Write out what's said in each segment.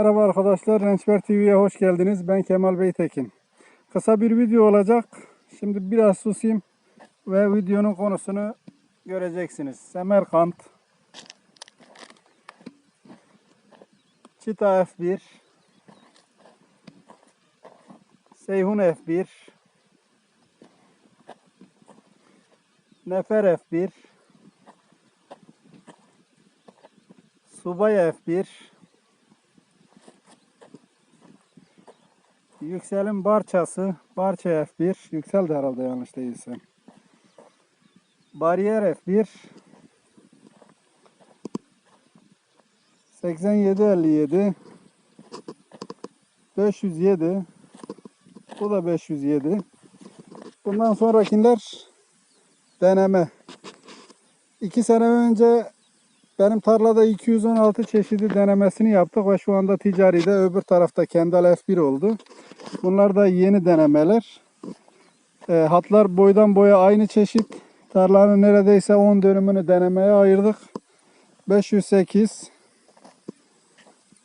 Merhaba arkadaşlar, Rençber TV'ye hoş geldiniz. Ben Kemal Beytekin. Kısa bir video olacak. Şimdi biraz susayım ve videonun konusunu göreceksiniz. Semerkant Çita F1 Seyhun F1 Nefer F1 Subay F1 Yüksel'in Barçası, Barça F1, Yüksel de herhalde yanlış değilse. Bariyer F1, 8757, 507, bu da 507. Bundan sonrakiler deneme. İki sene önce benim tarlada 216 çeşidi denemesini yaptık ve şu anda ticaride öbür tarafta Kendall F1 oldu. Bunlar da yeni denemeler. E, hatlar boydan boya aynı çeşit. Tarlanın neredeyse 10 dönümünü denemeye ayırdık. 508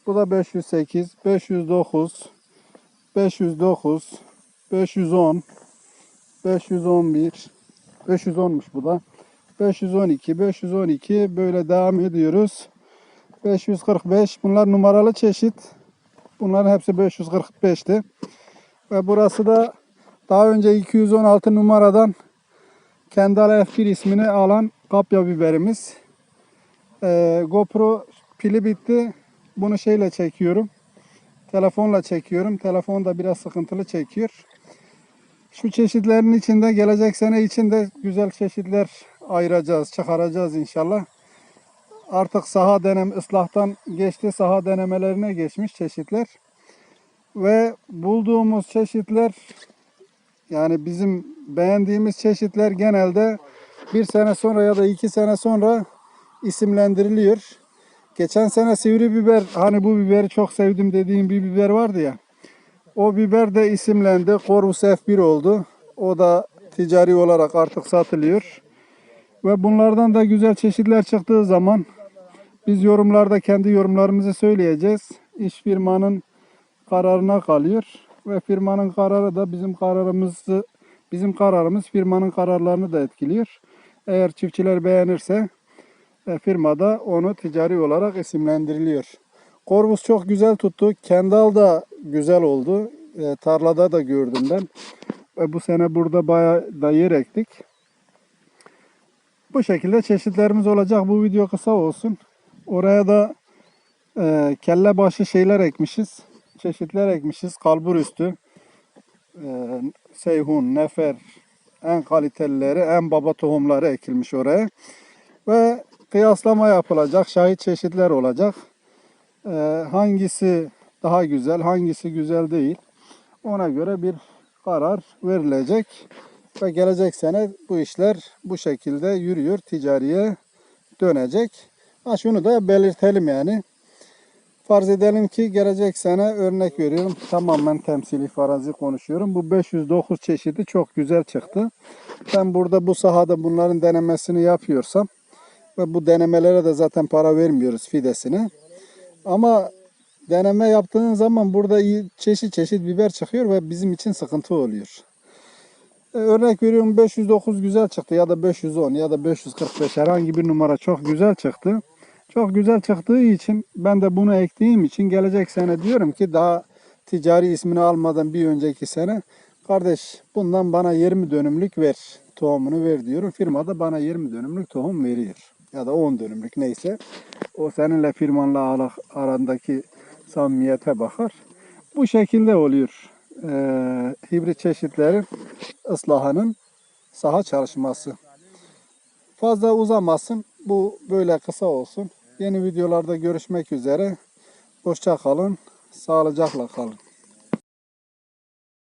Bu da 508 509 509 510 511 510'muş bu da. 512 512 böyle devam ediyoruz. 545 bunlar numaralı çeşit. Bunların hepsi 545'ti. Ve burası da daha önce 216 numaradan Kendall F1 ismini alan kapya biberimiz. Ee, GoPro pili bitti. Bunu şeyle çekiyorum. Telefonla çekiyorum. Telefon da biraz sıkıntılı çekiyor. Şu çeşitlerin içinde gelecek sene içinde güzel çeşitler ayıracağız, çıkaracağız inşallah. Artık saha denem ıslahtan geçti, saha denemelerine geçmiş çeşitler. Ve bulduğumuz çeşitler yani bizim beğendiğimiz çeşitler genelde bir sene sonra ya da iki sene sonra isimlendiriliyor. Geçen sene sivri biber, hani bu biberi çok sevdim dediğim bir biber vardı ya. O biber de isimlendi. Corvus F1 oldu. O da ticari olarak artık satılıyor. Ve bunlardan da güzel çeşitler çıktığı zaman biz yorumlarda kendi yorumlarımızı söyleyeceğiz. İş firmanın kararına kalıyor ve firmanın kararı da bizim kararımızı bizim kararımız firmanın kararlarını da etkiliyor. Eğer çiftçiler beğenirse e, firmada onu ticari olarak isimlendiriliyor. Korvus çok güzel tuttu. Kendal da güzel oldu. E, tarlada da gördüm ben. Ve bu sene burada bayağı da yer ektik. Bu şekilde çeşitlerimiz olacak. Bu video kısa olsun. Oraya da e, kelle başı şeyler ekmişiz. Çeşitler ekmişiz. Kalbur üstü. E, seyhun, nefer en kalitelileri, en baba tohumları ekilmiş oraya. Ve kıyaslama yapılacak. Şahit çeşitler olacak. E, hangisi daha güzel, hangisi güzel değil. Ona göre bir karar verilecek. Ve gelecek sene bu işler bu şekilde yürüyor. Ticariye dönecek. Ha şunu da belirtelim yani. Farz edelim ki gelecek sene örnek veriyorum. Tamamen temsili farazi konuşuyorum. Bu 509 çeşidi çok güzel çıktı. Ben burada bu sahada bunların denemesini yapıyorsam ve bu denemelere de zaten para vermiyoruz fidesine. Ama deneme yaptığın zaman burada çeşit çeşit biber çıkıyor ve bizim için sıkıntı oluyor. E, Örnek veriyorum 509 güzel çıktı ya da 510 ya da 545 herhangi bir numara çok güzel çıktı. Çok güzel çıktığı için ben de bunu ektiğim için gelecek sene diyorum ki daha ticari ismini almadan bir önceki sene kardeş bundan bana 20 dönümlük ver tohumunu ver diyorum. Firma da bana 20 dönümlük tohum veriyor. Ya da 10 dönümlük neyse. O seninle firmanla ara- arandaki samimiyete bakar. Bu şekilde oluyor. Ee, hibrit çeşitlerin ıslahının saha çalışması. Fazla uzamasın. Bu böyle kısa olsun. Yeni videolarda görüşmek üzere. Hoşça kalın. Sağlıcakla kalın.